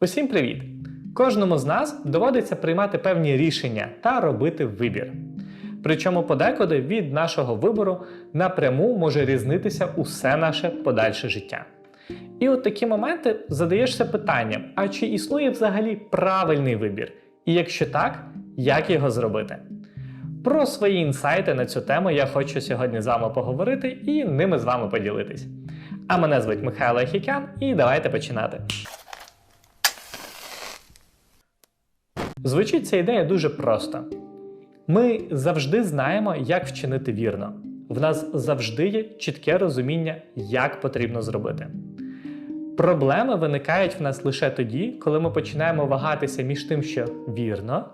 Усім привіт! Кожному з нас доводиться приймати певні рішення та робити вибір. Причому подекуди від нашого вибору напряму може різнитися усе наше подальше життя. І от такі моменти задаєшся питанням: а чи існує взагалі правильний вибір? І якщо так, як його зробити? Про свої інсайти на цю тему я хочу сьогодні з вами поговорити і ними з вами поділитись. А мене звуть Михайло Ахікян, і давайте починати. Звучить ця ідея дуже просто. Ми завжди знаємо, як вчинити вірно. В нас завжди є чітке розуміння, як потрібно зробити. Проблеми виникають в нас лише тоді, коли ми починаємо вагатися між тим, що вірно,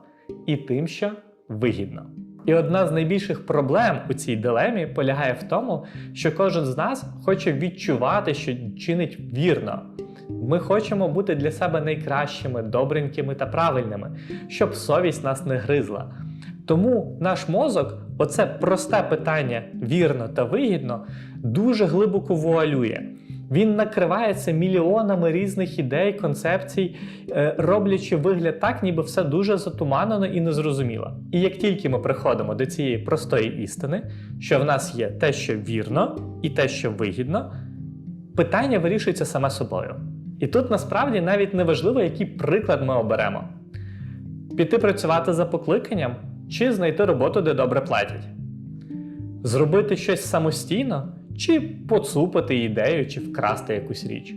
і тим, що вигідно. І одна з найбільших проблем у цій дилемі полягає в тому, що кожен з нас хоче відчувати, що чинить вірно. Ми хочемо бути для себе найкращими, добренькими та правильними, щоб совість нас не гризла. Тому наш мозок, оце просте питання вірно та вигідно, дуже глибоко вуалює. Він накривається мільйонами різних ідей, концепцій, е, роблячи вигляд так, ніби все дуже затуманено і незрозуміло. І як тільки ми приходимо до цієї простої істини, що в нас є те, що вірно, і те, що вигідно, питання вирішується саме собою. І тут насправді навіть не важливо, який приклад ми оберемо: піти працювати за покликанням чи знайти роботу, де добре платять, зробити щось самостійно, чи поцупити ідею, чи вкрасти якусь річ,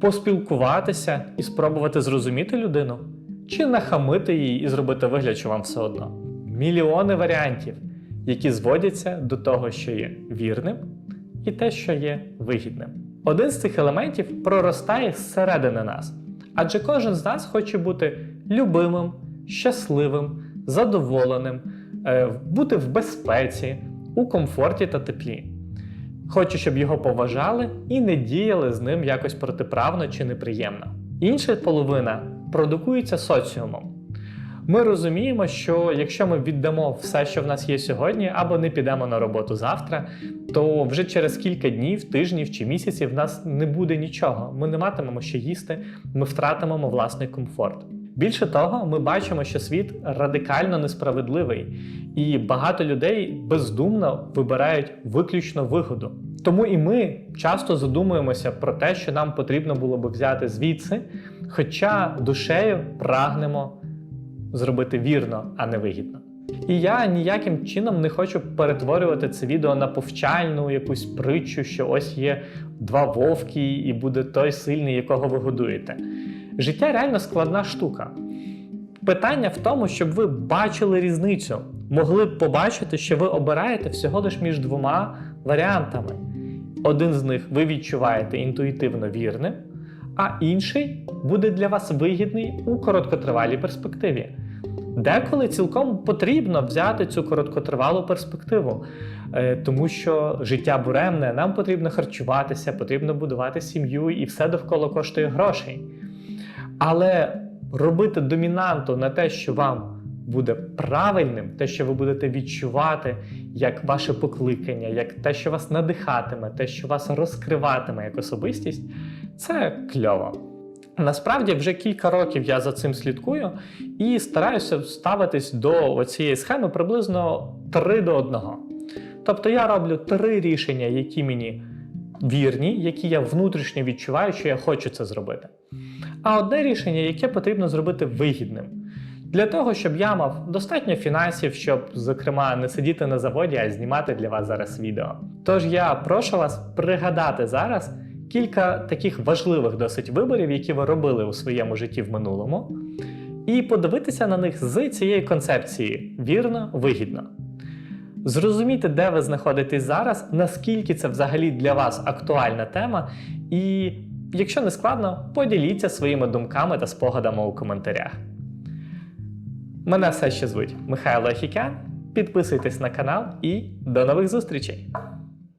поспілкуватися і спробувати зрозуміти людину, чи нахамити її і зробити вигляд, що вам все одно. Мільйони варіантів, які зводяться до того, що є вірним, і те, що є вигідним. Один з цих елементів проростає зсередини нас, адже кожен з нас хоче бути любимим, щасливим, задоволеним, е, бути в безпеці, у комфорті та теплі. Хоче, щоб його поважали і не діяли з ним якось протиправно чи неприємно. Інша половина продукується соціумом. Ми розуміємо, що якщо ми віддамо все, що в нас є сьогодні, або не підемо на роботу завтра, то вже через кілька днів, тижнів чи місяців в нас не буде нічого. Ми не матимемо що їсти, ми втратимемо власний комфорт. Більше того, ми бачимо, що світ радикально несправедливий, і багато людей бездумно вибирають виключно вигоду. Тому і ми часто задумуємося про те, що нам потрібно було би взяти звідси, хоча душею прагнемо зробити вірно, а не вигідно. І я ніяким чином не хочу перетворювати це відео на повчальну якусь притчу, що ось є два вовки, і буде той сильний, якого ви годуєте. Життя реально складна штука. Питання в тому, щоб ви бачили різницю, могли б побачити, що ви обираєте всього лиш між двома варіантами. Один з них ви відчуваєте інтуїтивно вірним, а інший буде для вас вигідний у короткотривалій перспективі. Деколи цілком потрібно взяти цю короткотривалу перспективу, е, тому що життя буремне, нам потрібно харчуватися, потрібно будувати сім'ю, і все довкола коштує грошей. Але робити домінанту на те, що вам буде правильним, те, що ви будете відчувати як ваше покликання, як те, що вас надихатиме, те, що вас розкриватиме як особистість, це кльово. Насправді вже кілька років я за цим слідкую і стараюся ставитись до цієї схеми приблизно 3 до 1. Тобто я роблю три рішення, які мені вірні, які я внутрішньо відчуваю, що я хочу це зробити. А одне рішення, яке потрібно зробити вигідним. Для того, щоб я мав достатньо фінансів, щоб, зокрема, не сидіти на заводі, а знімати для вас зараз відео. Тож я прошу вас пригадати зараз кілька таких важливих досить виборів, які ви робили у своєму житті в минулому, і подивитися на них з цієї концепції вірно, вигідно. Зрозуміти, де ви знаходитесь зараз, наскільки це взагалі для вас актуальна тема, і, якщо не складно, поділіться своїми думками та спогадами у коментарях. Мене все ще звуть Михайло Ахікян. Підписуйтесь на канал і до нових зустрічей!